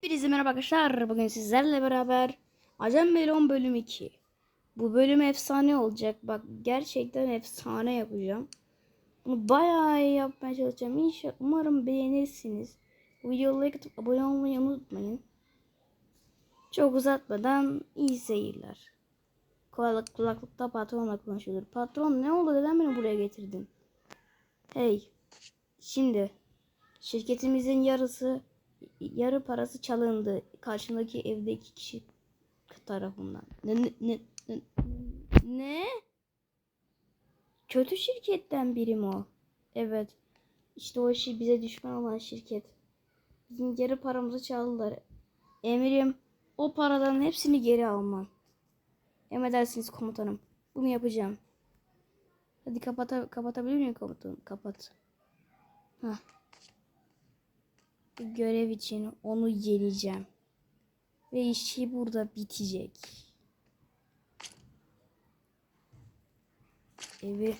Hepinize merhaba arkadaşlar. Bugün sizlerle beraber Acem Melon bölüm 2. Bu bölüm efsane olacak. Bak gerçekten efsane yapacağım. Bunu bayağı iyi yapmaya çalışacağım. İnşallah umarım beğenirsiniz. Bu videoyu like atıp abone olmayı unutmayın. Çok uzatmadan iyi seyirler. Kulak, kulaklıkta patronla konuşulur. Patron ne oldu neden beni buraya getirdin? Hey. Şimdi şirketimizin yarısı yarı parası çalındı karşındaki evdeki kişi tarafından. Ne ne ne ne? Kötü şirketten biri mi o? Evet. İşte o işi bize düşman olan şirket. Bizim yarı paramızı çaldılar. Emrim o paraların hepsini geri alman. Emredersiniz komutanım. Bunu yapacağım. Hadi kapata kapatabilir miyim komutanım? Kapat. Hah görev için onu yeneceğim. Ve işi burada bitecek. Evi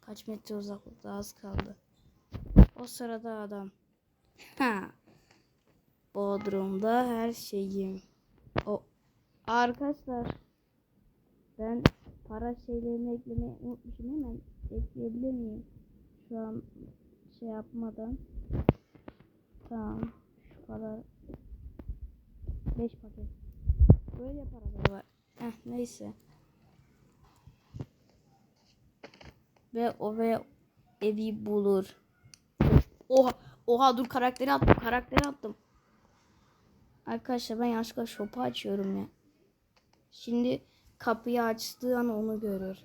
kaç metre uzaklıkta az kaldı. O sırada adam. Ha. Bodrum'da her şeyim. O arkadaşlar ben para şeylerini eklemeyi unutmuşum hemen ekleyebilir miyim? Şu an şey yapmadan. Tamam. Şu kadar. 5 paket. Böyle paraları var. Eh neyse. Ve o ve evi bulur. Oha. Oha dur karakteri attım. Karakteri attım. Arkadaşlar ben yanlışlıkla shop'u açıyorum ya. Şimdi kapıyı açtığı an onu görür.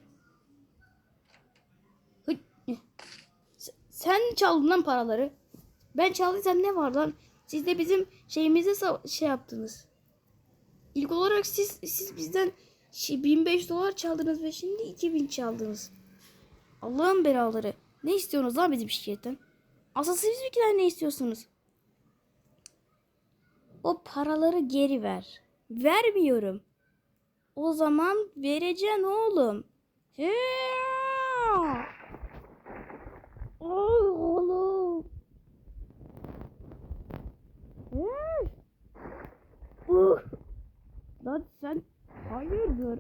Sen çaldın lan paraları. Ben çaldıysam ne var lan? Siz de bizim şeyimize şey yaptınız. İlk olarak siz siz bizden şey, 1500 dolar çaldınız ve şimdi 2000 çaldınız. Allah'ın belaları. Ne istiyorsunuz lan bizim şirketten? Asıl siz bizimkiler ne istiyorsunuz? O paraları geri ver. Vermiyorum. O zaman vereceksin oğlum. He. Oy oğlum. Uh. Lan sen hayırdır?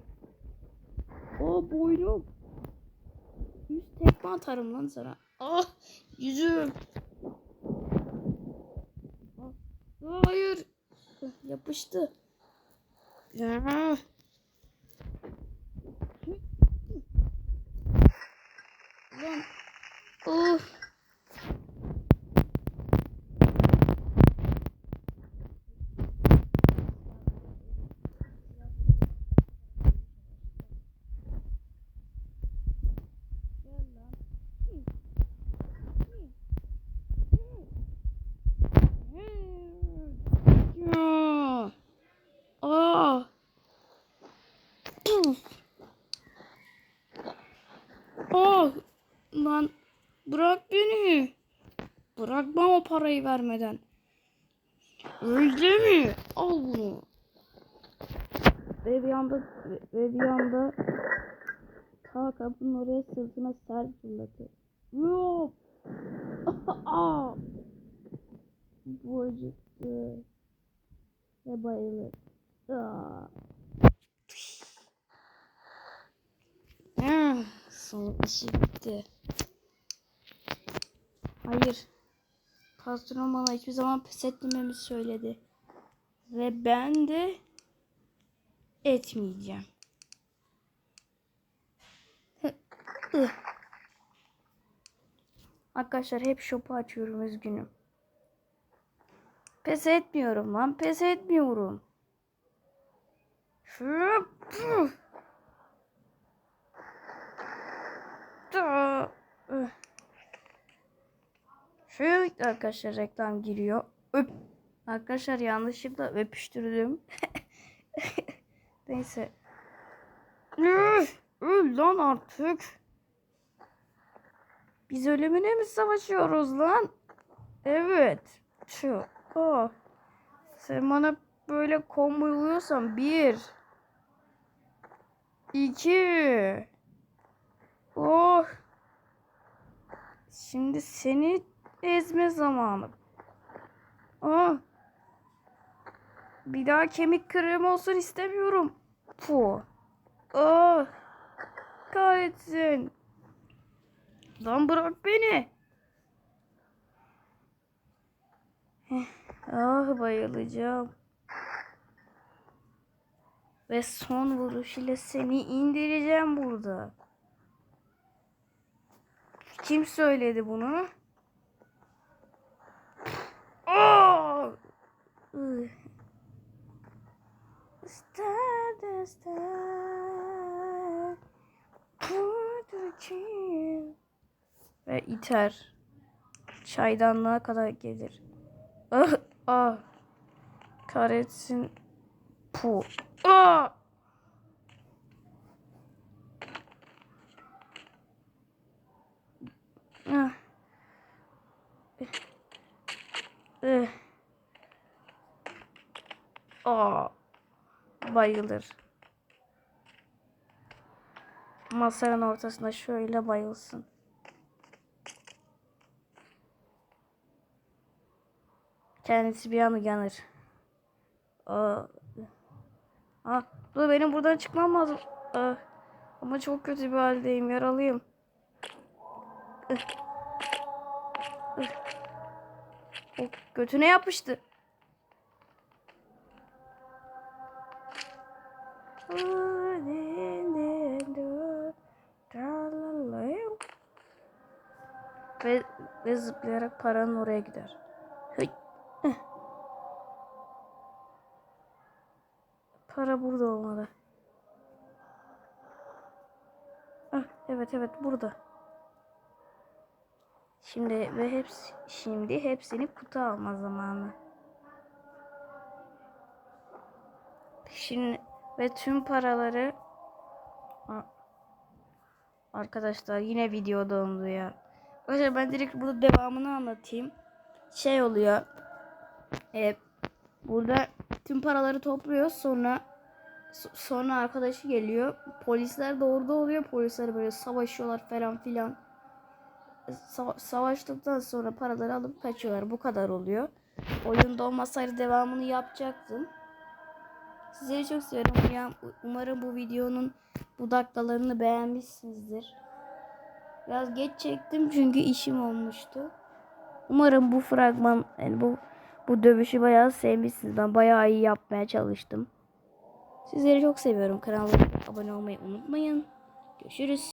O boynum. Yüz tekme atarım lan sana. Ah yüzüm. Ah, hayır. Yapıştı. Ya. Lan. Oh. Ya. Aa. Uf. Ah. Lan bırak beni. Bırakmam o parayı vermeden. Öyle mi? Al bunu. Ve bir anda ve bir anda ta kapının oraya sırtına sert fırlatıyor. Yok. Bu acıktı. Ve bayılır. Aa. Son işi bitti. Hayır. Patron bana hiçbir zaman pes etmememi söyledi. Ve ben de etmeyeceğim. Arkadaşlar hep shop'u açıyorum üzgünüm. Pes etmiyorum lan. Pes etmiyorum. Şu arkadaşlar reklam giriyor. Öp. Arkadaşlar yanlışlıkla öpüştürdüm. Neyse. Öl lan artık. Biz ölümüne mi savaşıyoruz lan? Evet. Şu. Oh. Sen bana böyle combo uyuyorsan bir. iki. Oh. Şimdi seni ezme zamanı. Oh. Bir daha kemik kırığım olsun istemiyorum. Fu. Ah. Kahretsin. Lan bırak beni. Heh, Ah bayılacağım. Ve son vuruş ile seni indireceğim burada. Kim söyledi bunu? Aa! Ih. Star, star, the chill. Ve iter. Çaydanlığa kadar gelir. Ah, ah. Kahretsin. Pu. Ah! Ah. Eh. Aa, bayılır. Masanın ortasına şöyle bayılsın. Kendisi bir an uyanır. Aa, Aa, dur benim buradan çıkmam lazım. Aa, ama çok kötü bir haldeyim. Yaralıyım. O götüne yapıştı. Ve, ve zıplayarak paranın oraya gider. Para burada olmalı. Ah, evet evet burada. Şimdi ve hepsi şimdi hepsini kutu alma zamanı. Şimdi ve tüm paraları Arkadaşlar yine video dondu ya. Arkadaşlar ben direkt burada devamını anlatayım. Şey oluyor. E, burada tüm paraları topluyor sonra so- sonra arkadaşı geliyor. Polisler de orada oluyor. Polisler böyle savaşıyorlar falan filan. Sa- savaştıktan sonra paraları alıp kaçıyorlar. Bu kadar oluyor. Oyunda olmasaydı devamını yapacaktım. Sizleri çok seviyorum. Umarım bu videonun bu dakikalarını beğenmişsinizdir. Biraz geç çektim çünkü işim olmuştu. Umarım bu fragman yani bu bu dövüşü bayağı sevmişsiniz. Ben bayağı iyi yapmaya çalıştım. Sizleri çok seviyorum. Kanalıma abone olmayı unutmayın. Görüşürüz.